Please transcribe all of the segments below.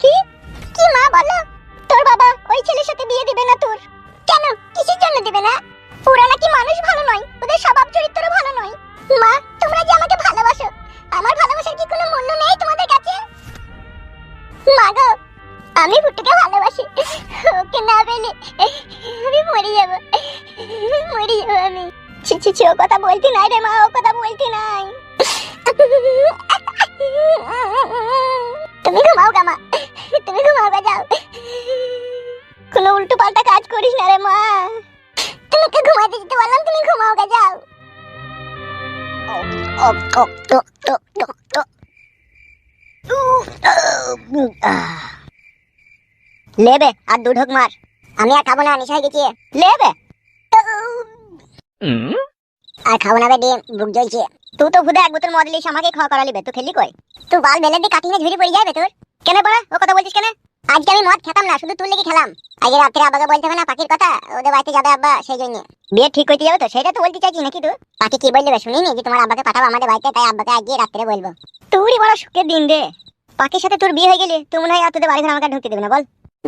পাখি কি মা বলো? তোর বাবা ওই ছেলের সাথে বিয়ে দিবে না তোর। কেন? কিসের জন্য দিবে না? ওরা নাকি মানুষ ভালো নয়, ওদের স্বভাব চরিত্র ভালো নয়। মা, তোমরা যে আমাকে ভালোবাসো, আমার ভালোবাসার কি কোনো মূল্য নেই তোমাদের কাছে? মা গো, আমি ফুটুকে ভালোবাসি। ওকে না পেলে আমি মরে যাব। মরে যাব আমি। ছি ছি ছি, ও কথা বলতি নাই রে মা, ও কথা বলতি নাই। তুমি ঘুমাও গা করিস না রে মা। তোমাকে ঘুমাতে যেতে বললাম তুমি ঘুমাও গা যাও। লেবে আর দু ঢোক মার। আমি আর খাব না নিশাই গেছি। লেবে। আর খাব না বে ডিম বুক জ্বলছে। তুই তো ভুদে এক বোতল মদ লিস আমাকে খাওয়া করালি বে তুই খেলি কই? তুই বাল বেলে দিয়ে কাটিনে ঝুড়ি পড়ে যাবে তোর। কেন পড়া ও কথা বলছিস কেন? আজকে আমি মদ খেতাম না, শুধু তুই লেগে খেলাম। আজকে রাত্রে আব্বাকে বলতে হবে না পাখির কথা, ওদের বাড়িতে যাবে আব্বা সেই জন্য। বিয়ে ঠিক করতে যাবে তো, সেটা তো বলতে চাইছি নাকি তুই? পাখি কি বলবে শুনিনি যে তোমার আব্বাকে পাঠাবো আমাদের বাড়িতে, তাই আব্বাকে আজকে রাত্রে বলব। তুই বড় সুখের দিন রে। পাখির সাথে তোর বিয়ে হয়ে গেলে তুই মনে হয় আর বাড়ি ঘরে আমাকে ঢুকতে দেবে না, বল।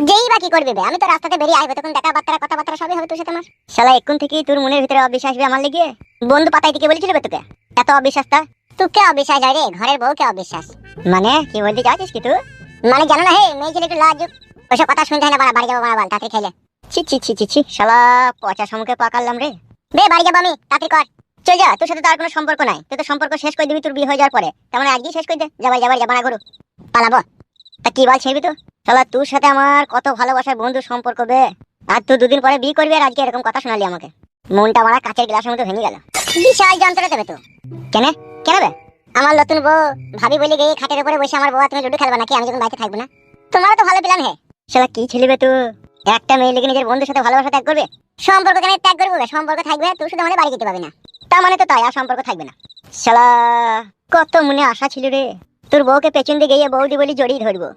যেই বা কি করবি? আমি তো রাস্তাতে বেরিয়ে আইবো তখন দেখা বার্তা কথাবার্তা সবই হবে তোর সাথে আমার। শালা এক্ষুন থেকেই তোর মনের ভিতরে অবিশ্বাস আসবে আমার লেগে। বন্ধু পাতাই থেকে বলেছিল তোকে, এত অবিশ্বাসটা তুই কে অবিশ্বাস হয় রে? ঘরের বউ কে অবিশ্বাস? মানে কি বলতে চাচ্ছিস কি তুই? মানে জানো না হে মেয়ে ছেলে একটু লাজুক ওসব কথা শুনতে হয় না বাড়া, বাড়ি যাব বাড়া তাড়াতাড়ি খেলে ছি ছি ছি ছি ছি শালা পচা সমুখে পাকালাম রে। বে বাড়ি যাব আমি তাড়াতাড়ি কর। চল যা তোর সাথে তো আর কোনো সম্পর্ক নাই। তুই তো সম্পর্ক শেষ করে দিবি তোর বিয়ে হয়ে যাওয়ার পরে। তেমন আজকেই শেষ করে দে। যাবার যাবার যাবা না করু পালাবো। তা কি বল ছেড়বি তো। শালা তোর সাথে আমার কত ভালোবাসার বন্ধু সম্পর্ক বে। আর তুই দুদিন পরে বিয়ে করবি আর আজকে এরকম কথা শোনালি আমাকে। মনটা আমার কাঁচের গ্লাসের মতো ভেঙে গেল। বিশাল যন্ত্রণা দেবে তো। কেন? কেন বে? আমার নতুন বউ ভাবি বলে গিয়ে খাটের উপরে বসে আমার বউ তুমি লুডু খেলবা নাকি? আমি যখন বাড়িতে থাকব না। তোমারও তো ভালো প্ল্যান হে। শালা কি ছেলে বে তুই একটা মেয়ে লেগে নিজের বন্ধুর সাথে ভালোবাসা ত্যাগ করবে? সম্পর্ক কেন ত্যাগ করবে সম্পর্ক থাকবে তুই শুধু আমাদের বাড়ি যেতে পারবি না। তার মানে তো তাই আর সম্পর্ক থাকবে না। শালা কত মনে আশা ছিল রে। তোর বউকে পেছন দিয়ে গিয়ে বৌদি বলি জড়িয়ে ধরবো।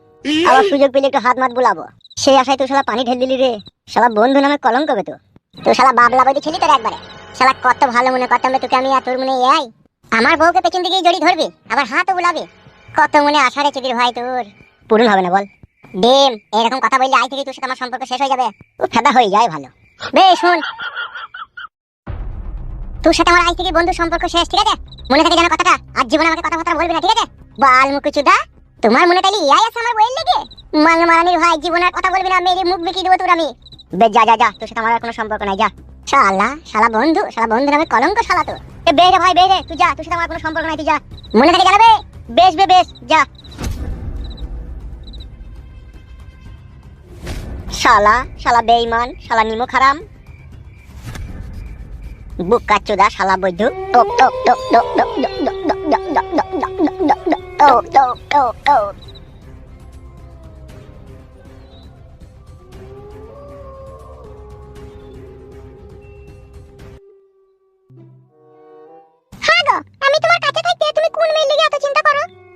আবার সুযোগ পেলে একটু হাত মাত বুলাবো। সেই আশায় তুই শালা পানি ঢেল দিলি রে। শালা বন্ধু নামে কলঙ্ক হবে তো। তুই শালা বাবলা বইতে ছিলি তোর একবারে। শালা কত ভালো মনে করতাম তোকে আমি আর তোর মনে এই আমার বউকে পেছন দিকে জড়িয়ে ধরবি আবার হাতও বুলাবি। কত মনে আশা রে চিদির ভাই তোর। পূরণ হবে না বল। ডিম এরকম কথা বললে আই থেকে তোর সাথে আমার সম্পর্ক শেষ হয়ে যাবে। ও ফেদা হয়ে যায় ভালো। বে শুন। তোর সাথে আমার আই থেকে বন্ধু সম্পর্ক শেষ ঠিক আছে? মনে থাকে যেন কথাটা? আর জীবনে আমাকে কথাবার্তা বলবি না ঠিক আছে? বাল মুকুচুদা তোমার মনে তাইলে ইয়াই আছে আমার বইয়ের লেগে? মাল মারানির ভাই জীবনে আর কথা বলবি না মেরে মুখ বেঁকিয়ে দেবো তোর আমি। বে যা যা যা তোর সাথে আমার আর কোনো সম্পর্ক নাই যা। শালা শালা বন্ধু শালা বন্ধু নামে কলঙ্ক শালা তো এ বেরে ভাই বেরে তুই যা তোর সাথে আমার কোনো সম্পর্ক নাই তুই যা মনে থাকে জানাবে বেশ বে বেশ যা শালা শালা বেঈমান শালা নিমো খারাম বুকা চোদা শালা বৈধ টোক টোক টোক টোক টোক টোক টোক টোক টোক টোক টোক টোক টোক টোক টোক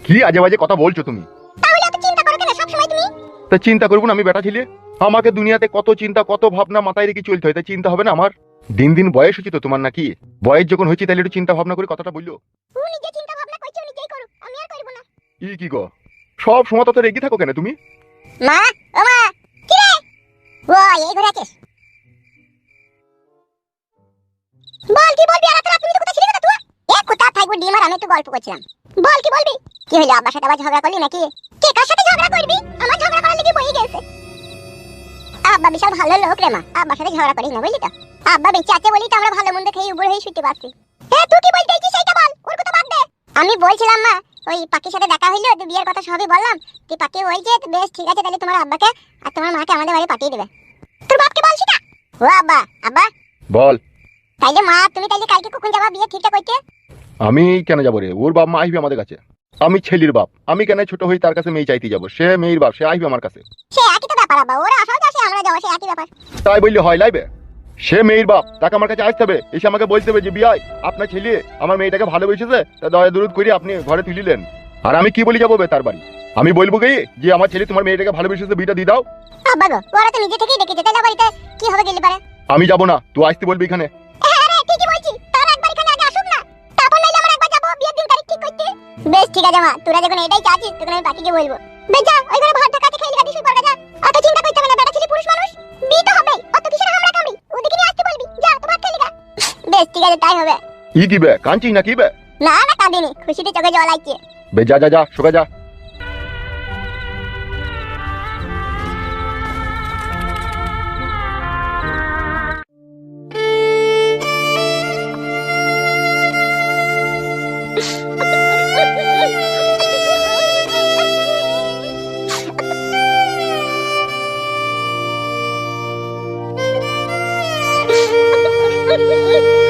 কি আজে বাজে কথা বলছো তুমি? তাহলে এত চিন্তা করো কেন? সব সময় তুমি? তা চিন্তা করব না আমি বেটা ছিলে। আমাকে দুনিয়াতে কত চিন্তা কত ভাবনা মাথায় রেখে চলতে হয় তাই চিন্তা হবে না আমার? দিন দিন বয়স হচ্ছে তো তোমার নাকি? বয়স যখন হয়েছে তাহলে একটু চিন্তা ভাবনা করে কথাটা বলল। ই কি গো? সব সময় তো রেগে থাকো কেন তুমি? মা ও মা কি রে? ও এই ঘরে আছিস? বল কি বলবি? আর রাত তুমি তো কোথায় ছিলি না তুই এ কোথা থাকব ডিমার আমি একটু গল্প করছিলাম। বল কি বলবি? কি হলো আব্বার সাথে আবার ঝগড়া করলি নাকি? কে কার সাথে ঝগড়া করবি? আমার ঝগড়া করার লেগে বই গেছে। আব্বা বিশাল ভালো লোক রে মা। আব্বার সাথে ঝগড়া করিস না বুঝলি তো? আব্বা বেঁচে আছে বলি তো আমরা ভালো মন্দ খেয়ে উপর হয়ে শুতে পারছি। এ তুই কি বলতে চাইছিস সেটা বল ওর কথা বাদ দে। আমি বলছিলাম মা ওই পাখির সাথে দেখা হইল তুই বিয়ের কথা সবই বললাম। তুই পাখি বলছে তো বেশ ঠিক আছে তাহলে তোমার আব্বাকে আর তোমার মাকে আমাদের বাড়ি পাঠিয়ে দেবে। তোর বাপকে বল সেটা। ও আব্বা আব্বা। বল। তাইলে মা তুমি তাইলে কালকে কখন যাবা বিয়ে ঠিকঠাক করতে আমি কেন যাব রে? ওর বাপ মা আসবে আমাদের কাছে। আমি ছেলির বাপ। আমি কেন ছোট হই তার কাছে মেয়ে চাইতে যাব? সে মেয়ের বাপ সে আসবে আমার কাছে। তাই বললে হয় লাইবে? সে মেয়ের বাপ তাকে আমার কাছে আসতে হবে। এসে আমাকে বলতে হবে যে বিয়াই আপনার ছেলে আমার মেয়েটাকে ভালোবেসেছে তা দয়া দূরত করে আপনি ঘরে তুলিলেন। আর আমি কি বলি যাব বে তার বাড়ি? আমি বলব কি যে আমার ছেলে তোমার মেয়েটাকে ভালোবেসেছে বিটা দিয়ে দাও। আব্বা গো ওরা তো নিজে থেকেই ডেকেছে তাইলে বাড়িতে? কি হবে গেলে পারে? আমি যাব না তুই আসতে বলবি এখানে। বেশ ঠিক আছে মা। তোরা যখন এটাই চাচ্ছিস তখন আমি বাকিকে বলব। বেশ যা ওই ঘরে ভাতটা কাছে খেয়ে দিস পড়া যা অত চিন্তা করতে হবে না বেটা ছেলে পুরুষ মানুষ বিয়ে তো হবেই অত কিসের হামলা কামড়ি? ওদিকে নিয়ে আসতে বলবি। যা তো ভাত খেলি গা। বেশ ঠিক আছে তাই হবে। ই কি বে কাঁদছিস না কি বে? না না কাঁদিনি। খুশিতে চোখে জল আসছে বে যা যা যা শোকা যা। Hello.